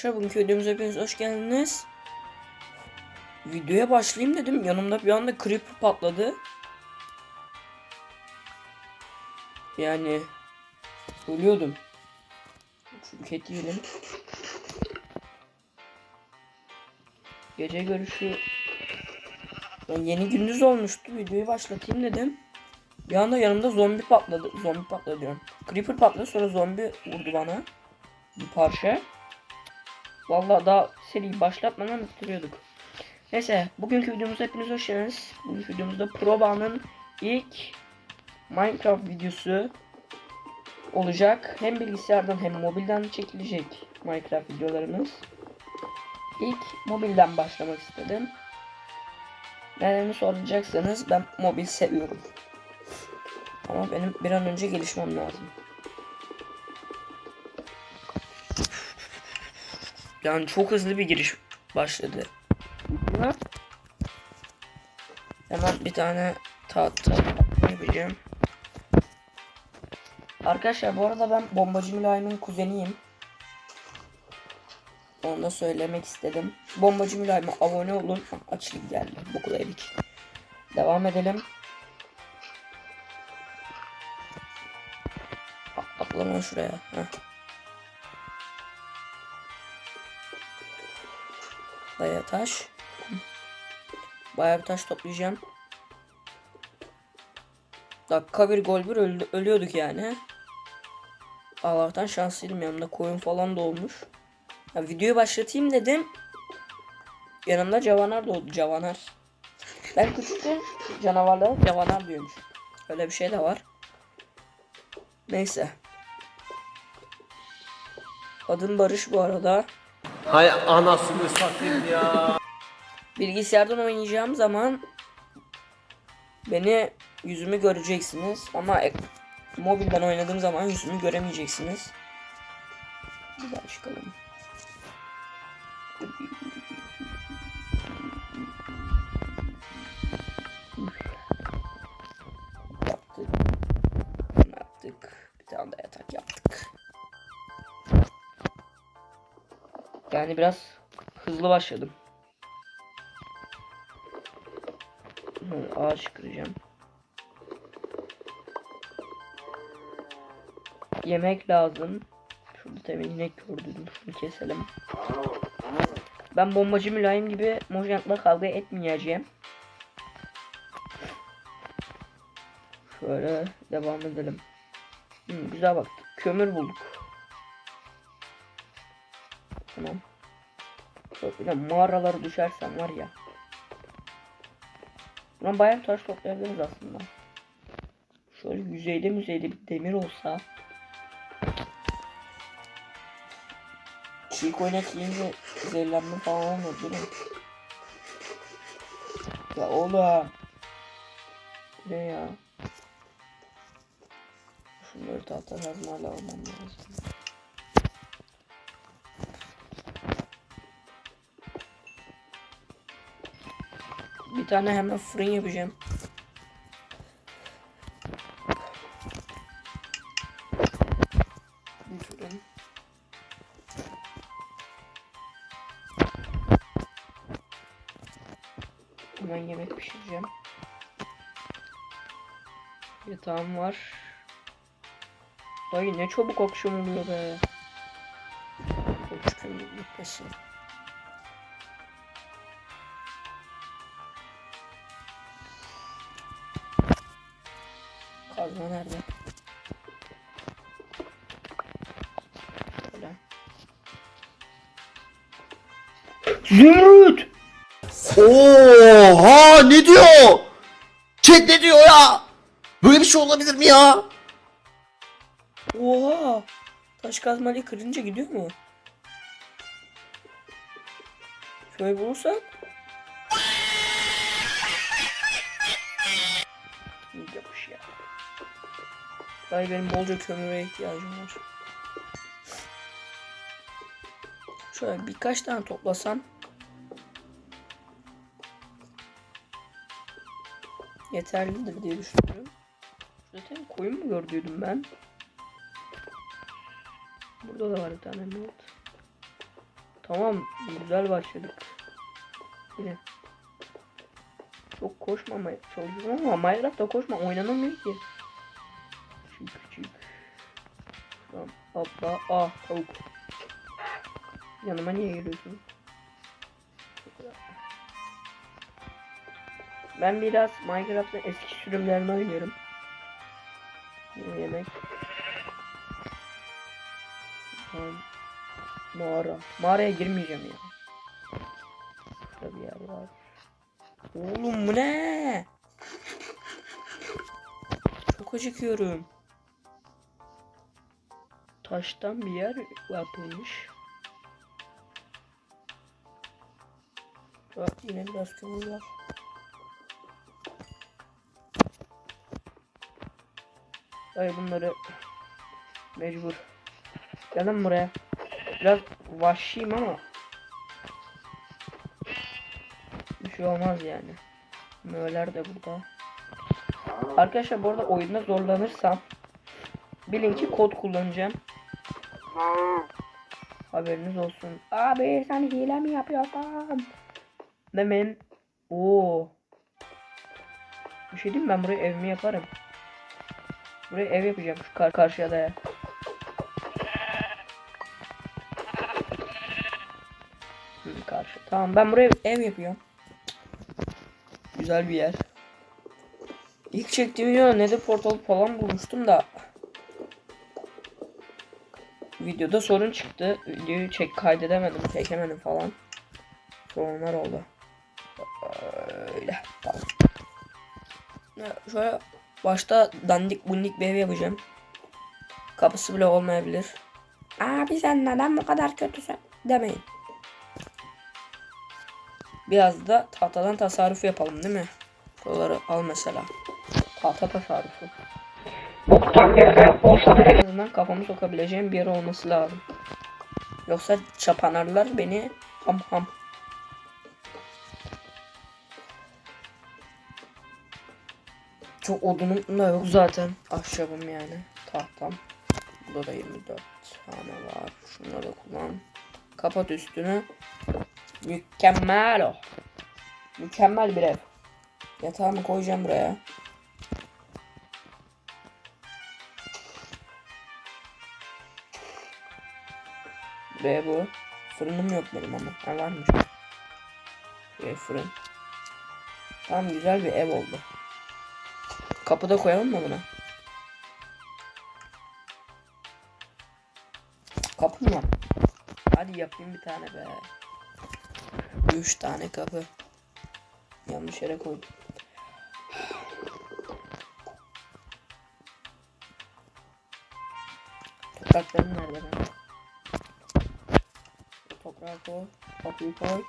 Arkadaşlar bugünkü videomuza hepiniz hoş geldiniz. Videoya başlayayım dedim. Yanımda bir anda creeper patladı. Yani ölüyordum. Çünkü et yiyelim. Gece görüşü Yani yeni gündüz olmuştu. Videoyu başlatayım dedim. Bir anda yanımda zombi patladı. Zombi patladı diyorum. Creeper patladı sonra zombi vurdu bana. Bir parça. Vallahi daha seriyi başlatmadan bitiriyorduk. Neyse bugünkü videomuza hepiniz hoş geldiniz. Bugünkü videomuzda Proba'nın ilk Minecraft videosu olacak. Hem bilgisayardan hem mobilden çekilecek Minecraft videolarımız. İlk mobilden başlamak istedim. Nedenini soracaksanız ben mobil seviyorum. Ama benim bir an önce gelişmem lazım. Yani çok hızlı bir giriş başladı. Hemen bir tane tahta yapacağım. Arkadaşlar bu arada ben Bombacı Mülayim'in kuzeniyim. Onu da söylemek istedim. Bombacı Mülayim'e abone olun. Açlık geldi. Bu yedik. Devam edelim. Atla şuraya. Heh. Bayağı taş. Bayağı bir taş toplayacağım. Dakika bir gol bir öldü, ölüyorduk yani. Allah'tan şanslıydım yanımda koyun falan da olmuş. Ya, videoyu başlatayım dedim. Yanımda cavanar da oldu cavanar. Ben küçükken canavarlara cavanar diyormuş. Öyle bir şey de var. Neyse. Adım Barış bu arada. Hay anasını satayım ya. Bilgisayardan oynayacağım zaman beni yüzümü göreceksiniz ama mobilden oynadığım zaman yüzümü göremeyeceksiniz. Güzel çıkalım. Yaptık. Bunu yaptık. Bir tane de yatak yaptık. Yani biraz hızlı başladım. Hı, ağaç kıracağım. Yemek lazım. Şurada temin inek gördüm. Şunu keselim. Ben bombacı mülayim gibi Mojant'la kavga etmeyeceğim. Şöyle devam edelim. Hı, güzel bak. Kömür bulduk. Tamam. De mağaralara düşersem var ya. Buradan bayağı taş toplayabiliriz aslında. Şöyle yüzeyde yüzeyde bir demir olsa. Çiğ koynak yiyince zehirlenme falan olmuyor değil mi? Ya oğlum. Ne ya? Şunları tahta kazmayla almam lazım. Tane hemen fırın yapacağım. Bir fırın. Hemen yemek pişireceğim. Yatağım var. Ay ne çabuk akşam oluyor be. Üç gün Kazma nerede? Böyle. Zümrüt! Oha ne diyor? Chat ne diyor ya? Böyle bir şey olabilir mi ya? Oha! Taş kazmayla kırınca gidiyor mu? Şöyle bulursak. Ay benim bolca kömüre ihtiyacım var. Şöyle birkaç tane toplasam. Yeterlidir diye düşünüyorum. Zaten koyun mu gördüydüm ben? Burada da var bir tane not. Tamam güzel başladık. Yine. Çok koşmamaya çalışıyorum ama Minecraft'ta koşma oynanamıyor ki. Hoppa ah tavuk. Yanıma niye geliyorsun? Ben biraz Minecraft'ın eski sürümlerini oynuyorum. Yemek. Tamam. Mağara. Mağaraya girmeyeceğim ya. Şurada bir yer var. Oğlum bu ne? Çok acıkıyorum. Taştan bir yer yapılmış. Bak yine biraz kömür var. Ay bunları mecbur. Gelin buraya. Biraz vahşiyim ama bir şey olmaz yani. Möller de burada. Arkadaşlar bu arada oyunda zorlanırsam bilin ki kod kullanacağım. Haberiniz olsun. Abi sen hile mi yapıyorsun? Demeyin. Oo. Bir şey diyeyim ben buraya evimi yaparım. Buraya ev yapacağım şu kar karşıya da karşı. Tamam ben buraya ev yapıyorum. Güzel bir yer. İlk çektiğim video Nether portal falan bulmuştum da videoda sorun çıktı. Videoyu çek kaydedemedim, çekemedim falan. Sorunlar oldu. Öyle. Tamam. Şöyle başta dandik bundik bir ev yapacağım. Kapısı bile olmayabilir. Abi sen neden bu kadar kötüsün demeyin. Biraz da tahtadan tasarruf yapalım değil mi? Buraları al mesela. Tahta tasarrufu. En azından kafamı sokabileceğim bir yer olması lazım. Yoksa çapanarlar beni ham ham. Çok odunum da yok zaten. Ahşabım yani. Tahtam. Burada da 24 tane var. Şunları da kullan. Kapat üstünü. Mükemmel o. Mükemmel bir ev. Yatağımı koyacağım buraya. Buraya bu. Fırınım yok benim ama. Ha varmış. Buraya fırın. Tamam güzel bir ev oldu. Kapıda koyalım mı bunu? Kapı mı? Hadi yapayım bir tane be. Üç tane kapı. Yanlış yere koydum. Topraklarım nerede ben? Koy. Kapıyı koy.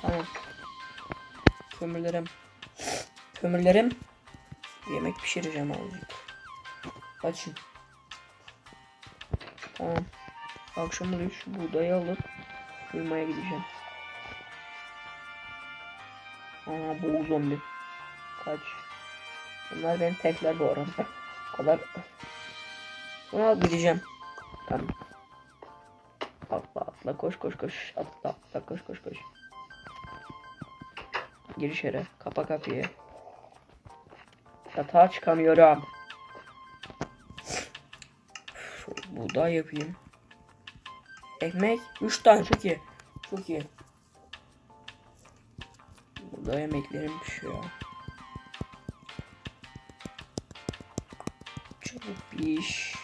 Tamam. Kömürlerim. Kömürlerim. Yemek pişireceğim azıcık. Açın. Tamam. Akşam oluyor şu buğdayı alıp uyumaya gideceğim. Aa bu zombi. Kaç. Bunlar beni tekler bu arada. O kadar. Sonra gideceğim. Tamam. Atla atla koş koş koş. Atla atla koş koş koş. Gir içeri. Kapa kapıyı. Yatağa çıkamıyorum. Şu buğday yapayım. Ekmek 3 tane çok iyi. Çok iyi. Burada yemeklerim pişiyor. Çabuk piş.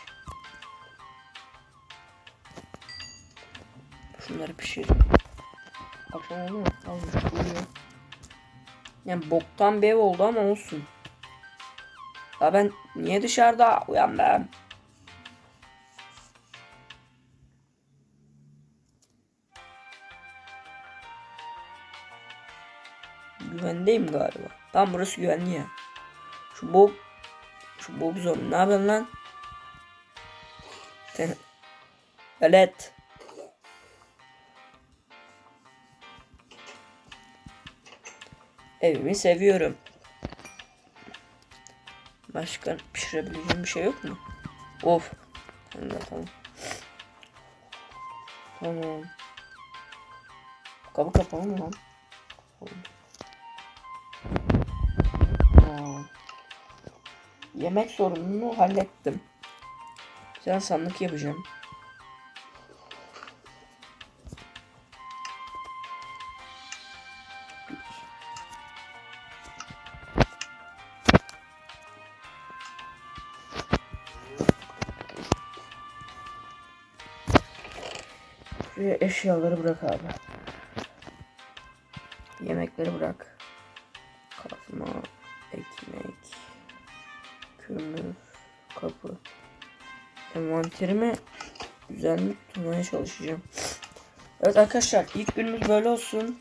Şunları pişir. Akşam oldu mu? Almış uyuyor. Yani boktan bir ev oldu ama olsun. Ya ben niye dışarıda uyandım? Güvendeyim galiba. Tam burası güvenli ya. Şu Bob şu Bob zombi ne yapıyorsun lan? Evet. Evimi seviyorum. Başka pişirebileceğim bir şey yok mu? Of. De tamam. Kapı kapalı mı lan? Yemek sorununu hallettim. Sen sandık yapacağım. Eşyaları bırak abi. Yemekleri bırak. Kazma, ekmek, kömür, kapı. Envanterimi düzenli tutmaya çalışacağım. Evet arkadaşlar ilk günümüz böyle olsun.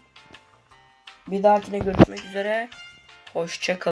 Bir dahakine görüşmek üzere. Hoşça kalın.